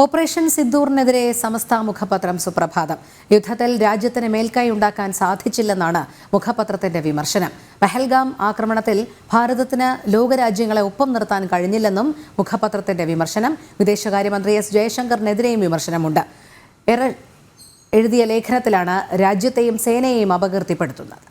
Operation സിദ്ദൂറിനെതിരെ സമസ്ത മുഖപത്രം സുപ്രഭാതം. യുദ്ധത്തിൽ രാജ്യത്തിന് മേൽക്കൈ ഉണ്ടാക്കാൻ സാധിച്ചില്ലെന്നാണ് മുഖപത്രത്തിന്റെ വിമർശനം. പെഹൽഗാം ആക്രമണത്തിൽ ഭാരതത്തിന് ലോകരാജ്യങ്ങളെ ഒപ്പം നിർത്താൻ കഴിഞ്ഞില്ലെന്നും മുഖപത്രത്തിന്റെ വിമർശനം. വിദേശകാര്യമന്ത്രി എസ് ജയശങ്കറിനെതിരെയും വിമർശനമുണ്ട്. എഴുതിയ ലേഖനത്തിലാണ് രാജ്യത്തെയും സേനയെയും അപകീർത്തിപ്പെടുത്തുന്നത്.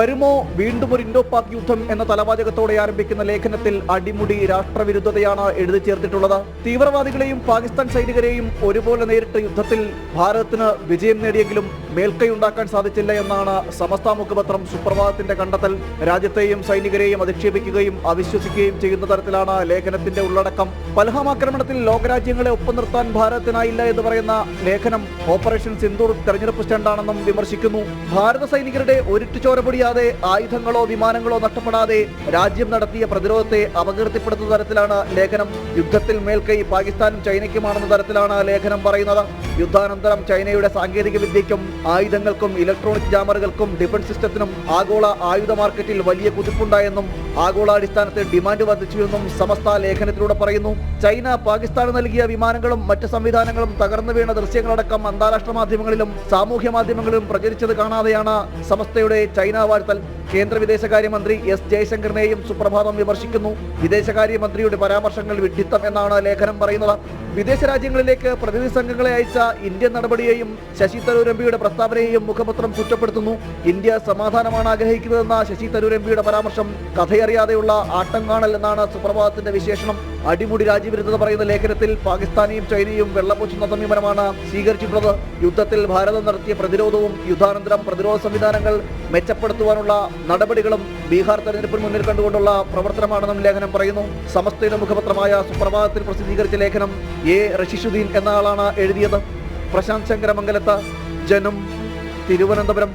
വരുമോ? വീണ്ടും ഒരു ഇൻഡോ പാക് യുദ്ധം എന്ന തലവാചകത്തോടെ ആരംഭിക്കുന്ന ലേഖനത്തിൽ അടിമുടി രാഷ്ട്രവിരുദ്ധതയാണ് എഴുതി ചേർത്തിട്ടുള്ളത്. തീവ്രവാദികളെയും പാകിസ്ഥാൻ സൈനികരെയും ഒരുപോലെ നേരിട്ട യുദ്ധത്തിൽ ഭാരതത്തിന് വിജയം നേടിയെങ്കിലും മേൽക്കൈയുണ്ടാക്കാൻ സാധിച്ചില്ല എന്നാണ് സമസ്ത മുഖപത്രം സുപ്രഭാതത്തിന്റെ കണ്ടെത്തൽ. രാജ്യത്തെയും സൈനികരെയും അധിക്ഷേപിക്കുകയും അവിശ്വസിക്കുകയും ചെയ്യുന്ന തരത്തിലാണ് ലേഖനത്തിന്റെ ഉള്ളടക്കം. പൽഹാം ആക്രമണത്തിൽ ലോകരാജ്യങ്ങളെ ഒപ്പം നിർത്താൻ ഭാരതത്തിനായില്ല എന്ന് പറയുന്ന ലേഖനം ഓപ്പറേഷൻ സിന്ദൂർ തെരഞ്ഞെടുപ്പ് സ്റ്റണ്ടാണെന്നും വിമർശിക്കുന്നു. ഭാരത സൈനികരുടെ ഒരിട്ടുചോര പൊടിയാതെ ആയുധങ്ങളോ വിമാനങ്ങളോ നഷ്ടപ്പെടാതെ രാജ്യം നടത്തിയ പ്രതിരോധത്തെ അപകീർത്തിപ്പെടുത്തുന്ന തരത്തിലാണ് ലേഖനം. യുദ്ധത്തിൽ മേൽക്കൈ പാകിസ്ഥാനും ചൈനയ്ക്കുമാണെന്ന തരത്തിലാണ് ലേഖനം പറയുന്നത്. യുദ്ധാനന്തരം ചൈനയുടെ സാങ്കേതിക വിദ്യയ്ക്കും ആയുധങ്ങൾക്കും ഇലക്ട്രോണിക് ജാമറുകൾക്കും ഡിഫൻസ് സിസ്റ്റത്തിനും ആഗോള ആയുധ മാർക്കറ്റിൽ വലിയ കുതിപ്പുണ്ടായെന്നും ആഗോളാടിസ്ഥാനത്തിൽ ഡിമാൻഡ് വർദ്ധിച്ചുവെന്നും സമസ്ത ലേഖനത്തിലൂടെ പറയുന്നു. ചൈന പാകിസ്ഥാന് നൽകിയ വിമാനങ്ങളും മറ്റ് സംവിധാനങ്ങളും തകർന്നു വീണ ദൃശ്യങ്ങളടക്കം അന്താരാഷ്ട്ര മാധ്യമങ്ങളിലും സാമൂഹ്യ മാധ്യമങ്ങളിലും പ്രചരിച്ചത് കാണാതെയാണ് സമസ്തയുടെ ചൈന వారి കേന്ദ്ര വിദേശകാര്യമന്ത്രി എസ് ജയശങ്കറിനെയും സുപ്രഭാതം വിമർശിക്കുന്നു. വിദേശകാര്യമന്ത്രിയുടെ പരാമർശങ്ങൾ വിഡ്ഢിത്തം എന്നാണ് ലേഖനം പറയുന്നത്. വിദേശ രാജ്യങ്ങളിലേക്ക് പ്രതിനിധി സംഘങ്ങളെ അയച്ച ഇന്ത്യൻ നടപടിയെയും ശശി തരൂർ എംപിയുടെ പ്രസ്താവനയെയും മുഖപത്രം കുറ്റപ്പെടുത്തുന്നു. ഇന്ത്യ സമാധാനമാണ് ആഗ്രഹിക്കുന്നതെന്ന ശശി തരൂർ എംപിയുടെ പരാമർശം കഥയറിയാതെയുള്ള ആട്ടം കാണൽ എന്നാണ് സുപ്രഭാതത്തിന്റെ വിശേഷണം. അടിമുടി രാജ്യവിരുദ്ധത പറയുന്ന ലേഖനത്തിൽ പാകിസ്ഥാനെയും ചൈനയും വെള്ളപൂച്ചുന്ന സമീപനമാണ് സ്വീകരിച്ചിട്ടുള്ളത്. യുദ്ധത്തിൽ ഭാരതം നടത്തിയ പ്രതിരോധവും യുദ്ധാനന്തരം പ്രതിരോധ സംവിധാനങ്ങൾ മെച്ചപ്പെടുത്തുവാനുള്ള നടപടികളും ബീഹാർ തെരഞ്ഞെടുപ്പിന് മുന്നിൽ കണ്ടുകൊണ്ടുള്ള പ്രവർത്തനമാണെന്നും ലേഖനം പറയുന്നു. സമസ്തയുടെ മുഖപത്രമായ സുപ്രഭാതത്തിൽ പ്രസിദ്ധീകരിച്ച ലേഖനം എ റഷിഷുദ്ദീൻ എന്ന ആളാണ് എഴുതിയത്. പ്രശാന്ത് ശങ്കരമംഗലത്ത് ജനം തിരുവനന്തപുരം